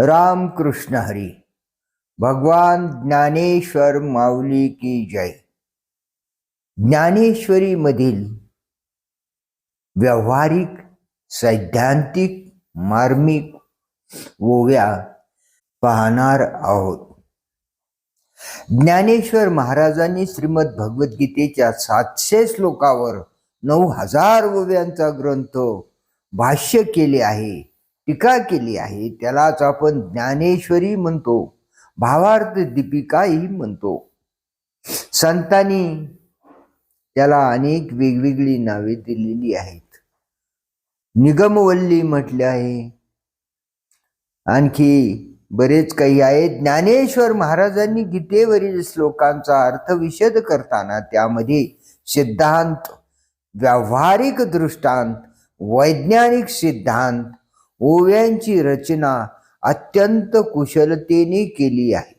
रामकृष्ण हरी. भगवान ज्ञानेश्वर माऊली की जय. ज्ञानेश्वरीमधील व्यावहारिक सैद्धांतिक मार्मिक ओव्या पाहणार आहोत. ज्ञानेश्वर महाराजांनी श्रीमद भगवद्गीतेच्या सातशे श्लोकावर नऊ हजार ओव्यांचा ग्रंथ भाष्य केले आहे. टीका केली आहे त्यालाच आपण ज्ञानेश्वरी म्हणतो भावार्थ दीपिकाही म्हणतो. संतांनी त्याला अनेक वेगवेगळी नावे दिलेली आहेत. निगमवल्ली म्हटले आहे. आणखी बरेच काही आहे. ज्ञानेश्वर महाराजांनी गीतेवरील श्लोकांचा अर्थ विशद करताना त्यामध्ये सिद्धांत व्यावहारिक दृष्टांत वैज्ञानिक सिद्धांत ओव्यांची रचना अत्यंत कुशलतेने केली आहे.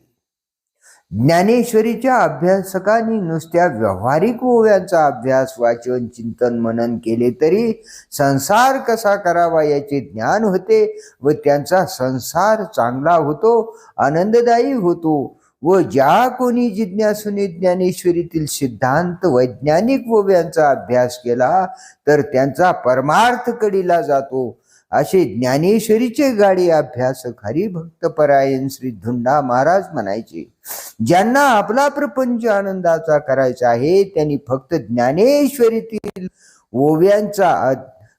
ज्ञानेश्वरीच्या अभ्यासकांनी नुसत्या व्यावहारिक ओव्यांचा अभ्यास वाचन चिंतन मनन केले तरी संसार कसा करावा याचे ज्ञान होते व त्यांचा संसार चांगला होतो आनंददायी होतो व ज्या कोणी जिज्ञासूने ज्ञानेश्वरीतील सिद्धांत वैज्ञानिक ओव्यांचा अभ्यास केला तर त्यांचा परमार्थ कडीला जातो असे ज्ञानेश्वरीचे गाडी अभ्यासक हरिभक्त परायण श्री धुंडा महाराज म्हणायचे. ज्यांना आपला प्रपंच आनंदाचा करायचा आहे त्यांनी फक्त ज्ञानेश्वरीतील ओव्यांचा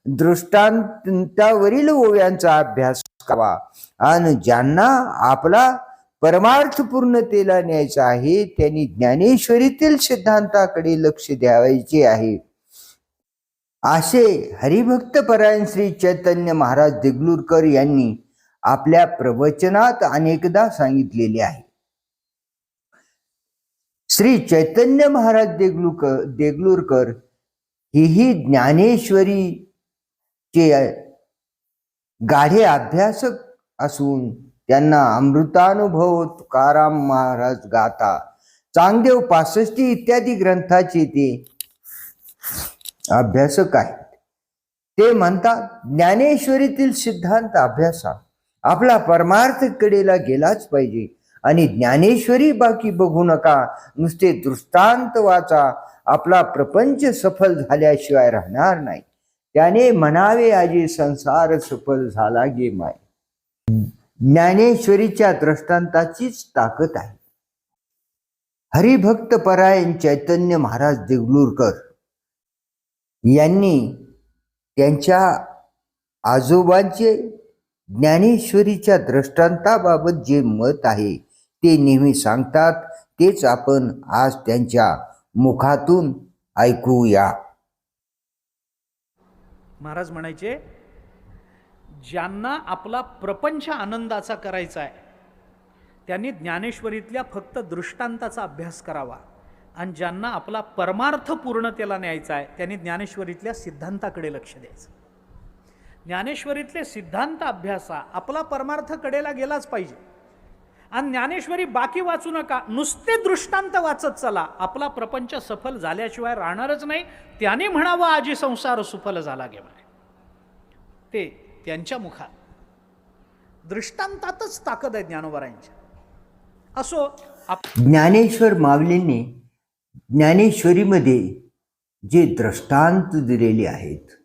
दृष्टांतावरील ओव्यांचा अभ्यास करावा. आणि ज्यांना आपला परमार्थ पूर्णतेला न्यायचा आहे त्यांनी ज्ञानेश्वरीतील सिद्धांताकडे लक्ष द्यावायचे आहे. असे हरिभक्त परायण श्री चैतन्य महाराज देगलूरकर यांनी आपल्या प्रवचनात अनेकदा सांगितलेले आहे. श्री चैतन्य महाराज देगलूकर देगलूरकर हेही ज्ञानेश्वरीचे गाढे अभ्यासक असून त्यांना अमृतानुभव तुकाराम महाराज गाथा चांगदेव पासष्टी इत्यादी ग्रंथाचे ते अभ्यासक आहेत. ते म्हणतात ज्ञानेश्वरीतील सिद्धांत अभ्यासा आपला परमार्थ कडेला गेलाच पाहिजे आणि ज्ञानेश्वरी बाकी बघू नका नुसते दृष्टांत वाचा आपला प्रपंच सफल झाल्याशिवाय राहणार नाही. त्याने म्हणावे आजी संसार सफल झाला गे माय. ज्ञानेश्वरीच्या दृष्टांताचीच ताकद आहे. हरिभक्त परायण चैतन्य महाराज देगलूरकर यांनी त्यांच्या आजोबांचे ज्ञानेश्वरीच्या दृष्टांताबाबत जे मत आहे ते नेहमी सांगतात. तेच आपण आज त्यांच्या मुखातून ऐकूया. महाराज म्हणायचे ज्यांना आपला प्रपंच आनंदाचा करायचा आहे त्यांनी ज्ञानेश्वरीतल्या फक्त दृष्टांताचा अभ्यास करावा. आणि ज्यांना आपला परमार्थ पूर्णतेला न्यायचा आहे त्यांनी ज्ञानेश्वरीतल्या सिद्धांताकडे लक्ष द्यायचं. ज्ञानेश्वरीतले सिद्धांत अभ्यासा आपला परमार्थ कडेला गेलाच पाहिजे. आणि ज्ञानेश्वरी बाकी वाचू नका नुसते दृष्टांत वाचत चला. आपला प्रपंच सफल झाल्याशिवाय राहणारच नाही. त्याने म्हणावं आजी संसार सुफल झाला गे म्हणे ते त्यांच्या मुखात. दृष्टांतातच ताकद आहे ज्ञानोबरांच्या असो आप ज्ञानेश्वर माऊलींनी ज्ञानेश्वरीमध्ये जे दृष्टांत दिलेले आहेत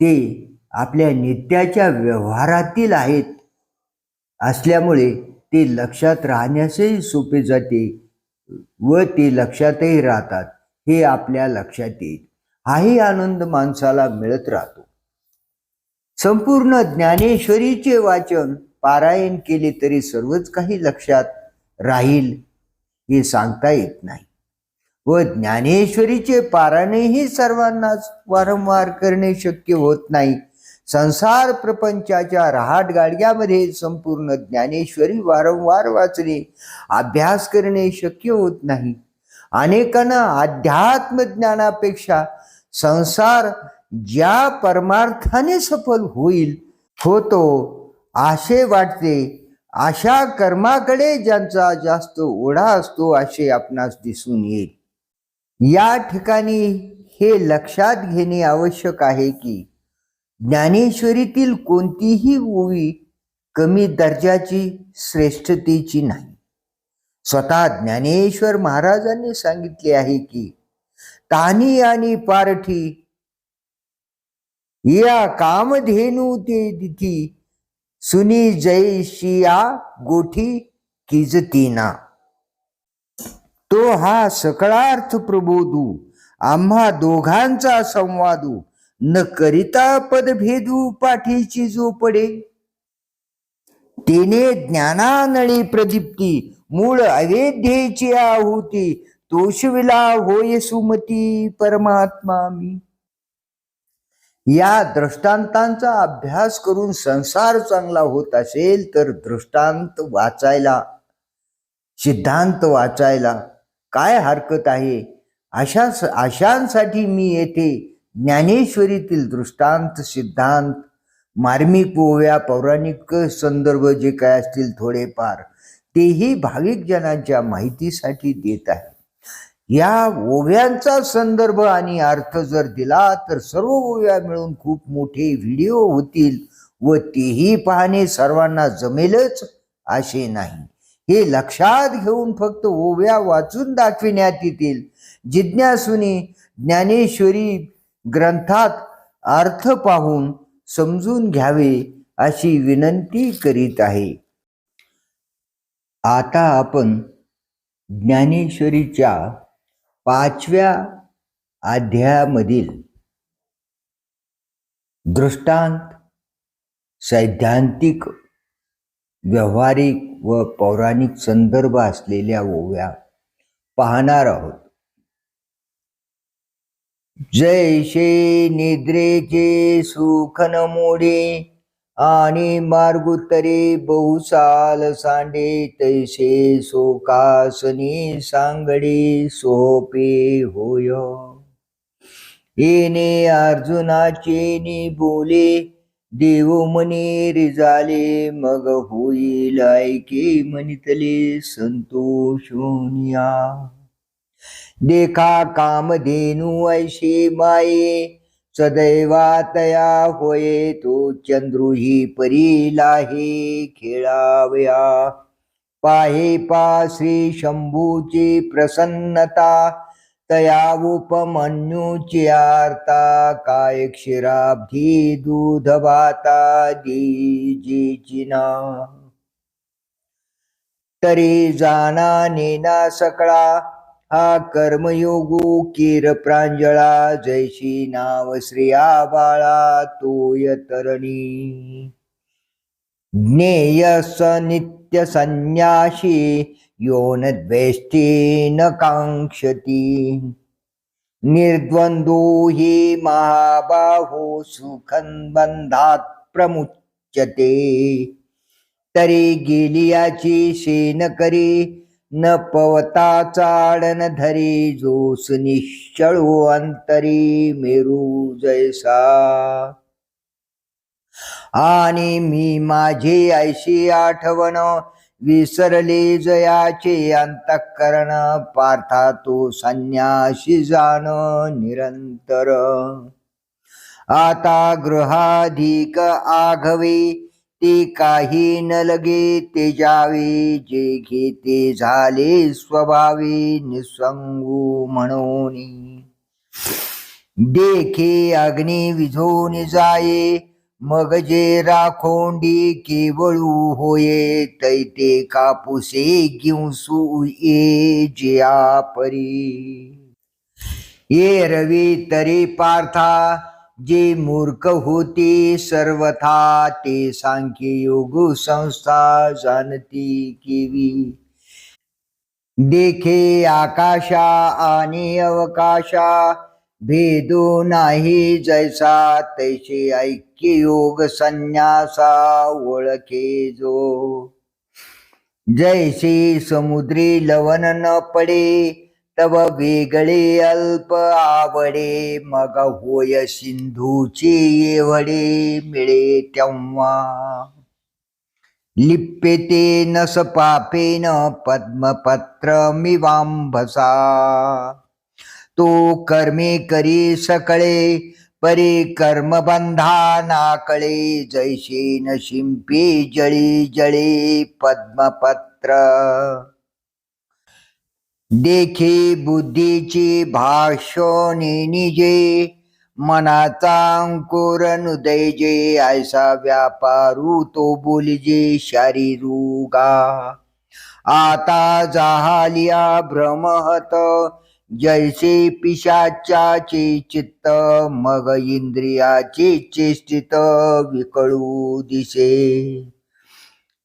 ते आपल्या नित्याच्या व्यवहारातील आहेत असल्यामुळे ते लक्षात राहण्यासही सोपे जाते व ते लक्षातही राहतात. हे आपल्या लक्षात येईल. हाही आनंद माणसाला मिळत राहतो. संपूर्ण ज्ञानेश्वरीचे वाचन पारायण केले तरी सर्वच काही लक्षात राहील हे सांगता येत नाही. व ज्ञानेश्वरीचे पारायणही सर्वांनाच वारंवार करणे शक्य होत नाही. संसार प्रपंचाच्या रहाट गाडग्यामध्ये संपूर्ण ज्ञानेश्वरी वारंवार वाचणे अभ्यास करणे शक्य होत नाही. अनेकांना अध्यात्म ज्ञानापेक्षा संसार ज्या परमार्थाने सफल होईल होतो असे वाटते अशा कर्माकडे ज्यांचा जास्त ओढा असतो असे आपणास दिसून येईल. या ठिकाणी हे लक्षात घेणे आवश्यक आहे की ज्ञानेश्वरीतील कोणतीही ओवी कमी दर्जाची श्रेष्ठतेची नाही. स्वतः ज्ञानेश्वर महाराजांनी सांगितले आहे की तानी आणि पारठी या कामधेनू ते दिथी सुनी जयशिया गोठी किजतीना. तो हा सकळार्थ प्रबोधू. आम्हा दोघांचा संवादू. न करिता पदभेदू पाठीची जो पडे तिने ज्ञानानळी प्रदीप्ती. मूळ अवेध्येची आहुती. तोषविला होय सुमती परमात्मा मी. या दृष्टांतांचा अभ्यास करून संसार चांगला होत असेल तर दृष्टांत वाचायला सिद्धांत वाचायला काय हरकत आहे? अशा अशांसाठी मी येथे ज्ञानेश्वरीतील दृष्टांत सिद्धांत मार्मिक ओव्या पौराणिक संदर्भ जे काय असतील थोडेफार तेही भाविक जनांच्या माहितीसाठी देत आहे. या ओव्यांचा संदर्भ आणि अर्थ जर दिला तर सर्व ओव्या मिळून खूप मोठे व्हिडिओ होतील व तेही पाहणे सर्वांना जमेलच असे नाही. हे लक्षात घेऊन फक्त ओव्या वाचून दाखविण्यात येतील. जिज्ञासुनी ज्ञानेश्वरी ग्रंथात अर्थ पाहून समजून घ्यावे अशी विनंती करीत आहे. आता आपण ज्ञानेश्वरीच्या पाचव्या अध्यायामधील दृष्टांत सैद्धांतिक व्यावहारिक व पौराणिक संदर्भ असलेल्या ओव्या पाहणार आहोत. जैसे निद्रेचे सुखन मोडे आणि मार्गोत्तरे बहुसाल सांडे तैसे सोकासनी सांगडे सोपे होय. येणे अर्जुनाचे नि बोले देव मने रिजाले मग होईल ऐके म्हणितले संतोषोनिया. देखा कामधेनू ऐशे माये सदैवातया होये तो चंद्रुही परीला हे खेळावया. पाहे पा श्री शंभूची प्रसन्नता तया उपमन्यूची काय क्षीराब्धी दूध भाता तरी जाना नेना सकळा हा कर्मयोगू कीर प्रांजळा जैशी नाव श्रिया बाळा तोय तरणी। ज्ञेय स नित्य संन्याशी योन द्वेष्टी न कांक्षती निर्द्वंदो हि महाबाहो सुखन बंधात प्रमुच्यते। तरी गेलियाची सेन करी न पवता चाडन धरी जोस सुनिश्चळो अंतरी मेरू जैसा। आणि मी माझे ऐशी आठवण विसरले जयाचे अंतःकरण पार्था तो संन्यासी जाण निरंतर. आता गृहाधिक आघवे ते काही न लगे ते जावे जे घेते झाले स्वभावे निसंगू म्हणून. देखे अग्नी विझोन जाये मग जे राखोंडी केवळू होये तैते कापुसे घेऊसू ये जिया परी ये रवी तरी पार्था जे मूर्ख होते सर्वथा ते सांख्य योग संस्था जाणती केवी. देखे आकाशा आणि अवकाशा भेदो नाही जैसा तैसे ऐक्य योग संन्यासा ओळखे जो जैसे समुद्री लवण न पडे तव वेगळे अल्प आवडे मग होय सिंधूचे एवढे मिळे तेव्हा. लिप्यते नस पापेन पद्मपत्र मिवांभसा. तो कर्मे करी सकळे परी कर्मबंधा नाकळे जैसे न शिंपी जळी जळी पद्मपत्र. देखी बुद्धीची भाषणी निजे मनाचा अंकुर हृदय जे ऐसा व्यापारू तो बोलिजे शारीरुगा आता जाहालिया भ्रमहत जैसे पिशाच्याचे चित्त मग इंद्रियाचे चेष्टित विकळू दिसे.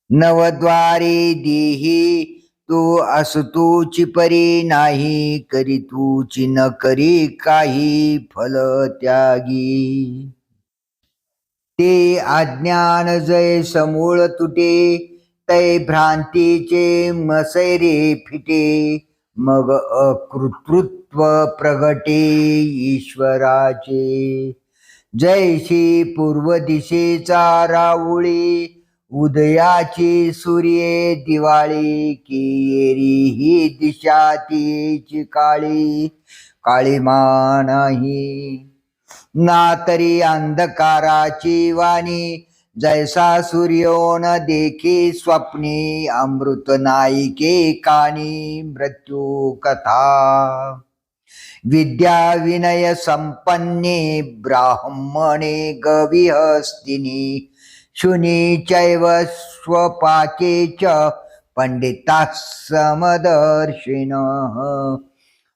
नवद्वारे देही तू असतूची परी नाही करी तूची न करी काही फल त्यागी ते अज्ञान जय समूळ तुटे तै भ्रांतीचे मसैरे फिटे. मग अकृतृत्व प्रगटे ईश्वराचे. जैशी पूर्व दिशेचा राऊळी उदयाची सूर्ये दिवाळी की येरी ही दिशा तीची काळी काळीमा नाही ना तरी अंधकाराची वाणी जैसा सूर्योन देखे स्वप्नी अमृत नायिके कानी मृत्यू कथा। विद्या विनय संपन्ने ब्राह्मणे गविहस्तिनी। शुनी चैव स्वपाके च पंडिता समदर्शिन।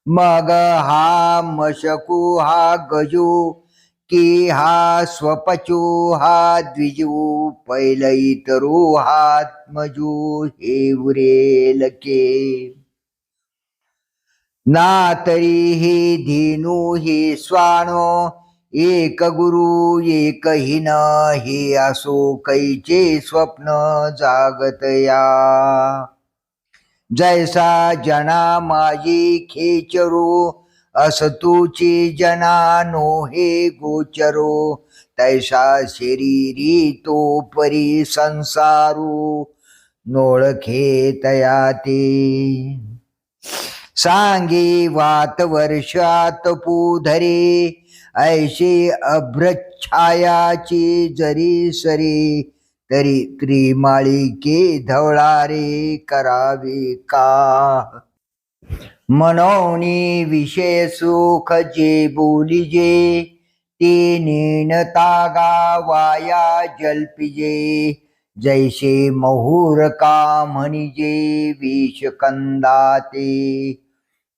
मग हा मशकू हा गजू की हा स्वपचू हा द्विजू पैल इतरो हात्मजू हे उरेल के. ना तरी हे धीनू हे स्वानो एक गुरु एक हिन हे असो कैचे स्वप्न जागतया जैसा जना माझी खेचरू असतुची जनानो हे गोचरो तैसा शरीरी तो परी संसारू नोळखे तया ते सांगे वात वर्षात पुधरे ऐशी अभ्रच्छायाची जरी सरी तरी त्रिमाळिके धवळारे करावे का? मनोनी विषय सुख जे बोलिजे ते तागा वाया जल्पिजे जैसे महुर का म्हणिजे विष कंदाते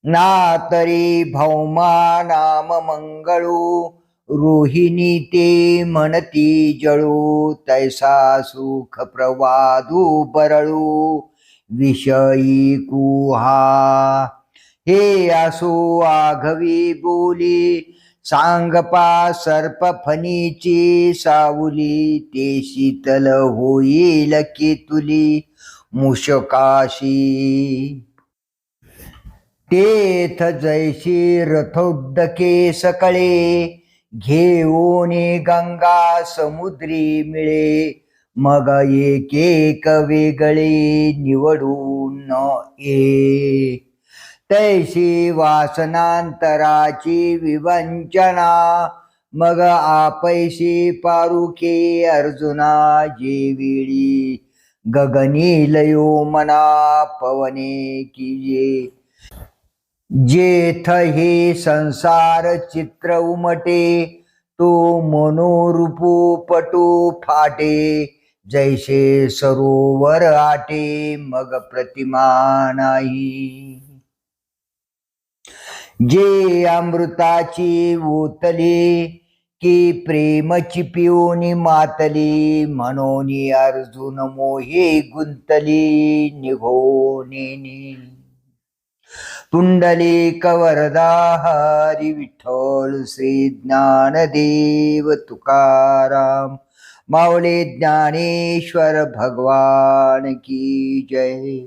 ना तरी भौमा नाम मंगळू रोहिणी ते म्हणती जळू तैसा सुख प्रवादू बरळू. विषयी कुहा हे असो आघवी बोली सांगपा सर्प फणीची सावली ते शीतल होईल की तुली मुशकाशी तेथ जैशी रथोद्दके सकळे घेऊन गंगा समुद्री मिळे मग एकेक एक वेगळे निवडून ये. तैशी वासनांतराची विवंचना मग आपैशी पारुके अर्जुना जीविळी. गगनी लयो मना पवने किये. जेथ हे संसार चित्र उमटे तो मनोरूपू पटू फाटे. जैसे सरोवर आटे मग प्रतिमा नाही. जे अमृताची ओतली की प्रेमची पिऊनी मातली म्हणून अर्जुन मोहे गुंतली निघोनी तुंडली कवरदा हरी विठ्ठल श्री ज्ञानदेव तुकाराम माऊली ज्ञानेश्वर भगवान की जय.